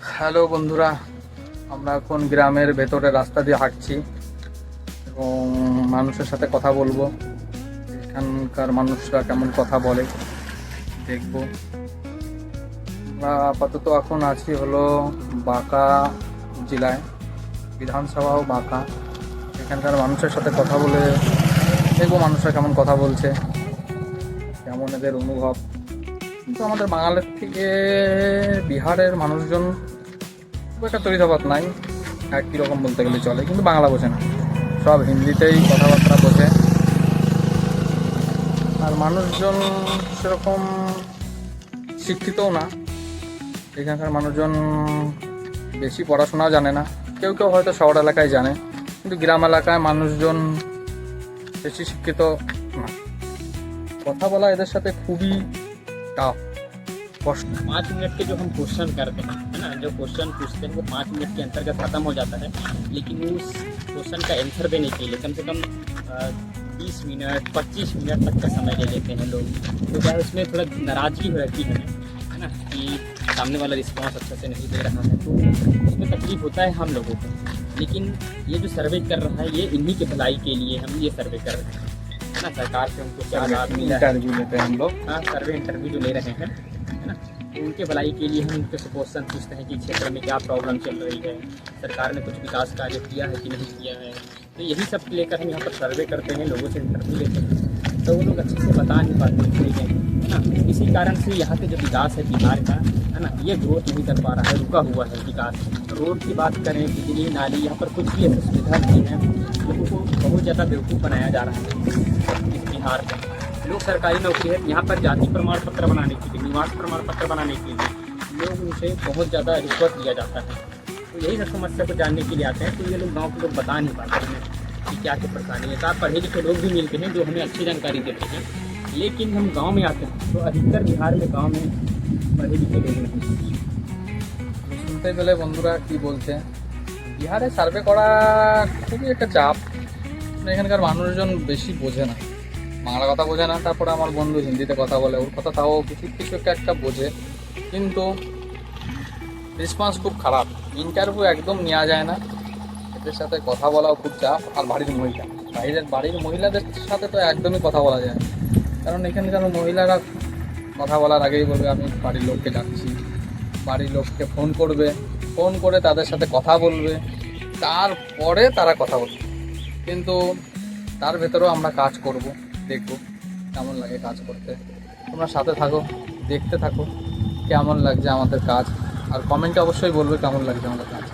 Hello বন্ধুরা, আমরা এখন গ্রামের ভেতরে রাস্তা দিয়ে হাঁটছি এবং মানুষের সাথে কথা বলব। এখানকার মানুষরা কেমন কথা বলে, দেখব। আমরা আপাতত এখন আছি হলো বাঁকা জেলায়, বিধানসভাও বাঁকা। এখানকার মানুষের সাথে কথা বলে দেখব মানুষরা কেমন কথা বলছে, কেমন এদের অনুভব। কিন্তু আমাদের বাঙালির থেকে বিহারের মানুষজন খুব একটা তৈরিতফাত নাই। একই রকম বলতে গেলে চলে, কিন্তু বাংলা বোঝে না। সব হিন্দিতেই কথাবার্তা বোঝে। আর মানুষজন সেরকম শিক্ষিতও না। এখানকার মানুষজন বেশি পড়াশোনাও জানে না। কেউ কেউ হয়তো শহর এলাকায় জানে, কিন্তু গ্রাম এলাকায় মানুষজন বেশি শিক্ষিত না। কথা বলা এদের সাথে খুবই बताओ। पाँच मिनट के जो हम क्वेश्चन करते हैं, है ना, जो क्वेश्चन पूछते हैं, वो पाँच मिनट के अंतर्गत ख़त्म हो जाता है। लेकिन उस क्वेश्चन का आंसर देने के लिए कम से कम बीस मिनट, पच्चीस मिनट तक का समय ले लेते हैं लोग। तो क्या उसमें थोड़ा नाराज़गी हो जाती है है ना, कि सामने वाला रिस्पॉन्स अच्छे से नहीं दे रहा है। तो उसमें तकलीफ़ होता है हम लोगों को। लेकिन ये जो सर्वे कर रहा है, ये इन्हीं के भलाई के लिए हम ये सर्वे कर रहे हैं। ना सरकार से उनको क्या लाभ मिला है? इंटरव्यू लेते हैं हम लोग। हाँ सर्वे इंटरव्यू जो ले रहे हैं है ना? उनके भलाई के लिए हम उनके से क्वेश्चन पूछते हैं कि क्षेत्र में क्या प्रॉब्लम चल रही है। सरकार ने कुछ विकास कार्य किया है कि नहीं किया है? तो यही सब लेकर हम यहाँ पर सर्वे करते हैं लोगों से इंटरव्यू लेते हैं। तो वो लोग अच्छे से बता नहीं पाते हैं है? ना? इसी कारण से यहाँ के जो विकास है बिहार का है ना? ये ग्रोथ नहीं कर पा रहा है रुका हुआ है विकास। रोड की बात करें बिजली नाली यहाँ पर कुछ भी ऐसी सुविधा नहीं है। लोगों को बहुत ज़्यादा बेवकूफ़ बनाया जा रहा है इस बिहार में लोग सरकारी नौकरी है यहाँ पर जाति प्रमाण पत्र बनाने के लिए निवास प्रमाण पत्र बनाने के लिए लोग उनसे बहुत ज़्यादा रिश्वत लिया जाता है तो यही सब समस्या को जानने के लिए आते हैं तो ये लोग गाँव के लोग बता नहीं पाते हैं कि क्या क्या परेशानी है साथ पढ़े लिखे लोग भी मिलते हैं जो हमें अच्छी जानकारी देते हैं लेकिन हम गांव में आते हैं तो अधिकतर बिहार में गांव में पढ़े लिखे लोग नहीं শুনতে পেলে বন্ধুরা কি বলছে বিহারে সার্ভে করা খুবই একটা চাপ এখানকার মানুষজন বেশি বোঝে না। বাংলা কথা বোঝে না, তারপরে আমার বন্ধু হিন্দিতে কথা বলে, ওর কথা তাও কিছু কিছু একটা একটা বোঝে। কিন্তু রেসপন্স খুব খারাপ। ইন্টারভিউ একদম নেওয়া যায় না। এদের সাথে কথা বলাও খুব চাপ, আর বাড়ির মহিলা। বাইরের, বাড়ির মহিলাদের সাথে তো একদমই কথা বলা যায় না। কারণ এখানকার মহিলারা কথা বলার আগেই বলবে, আমি বাড়ির লোককে ডাকছি। বাড়ির লোককে ফোন করবে ফোন করে তাদের সাথে কথা বলবে। তারপরে তারা কথা বলবে। কিন্তু তার ভেতরেও আমরা কাজ করব, দেখব কেমন লাগে কাজ করতে। তোমরা সাথে থাকো, দেখতে থাকো, কেমন লাগছে আমাদের কাজ। আর কমেন্টে অবশ্যই বলবে কেমন লাগছে আমাদের কাজ।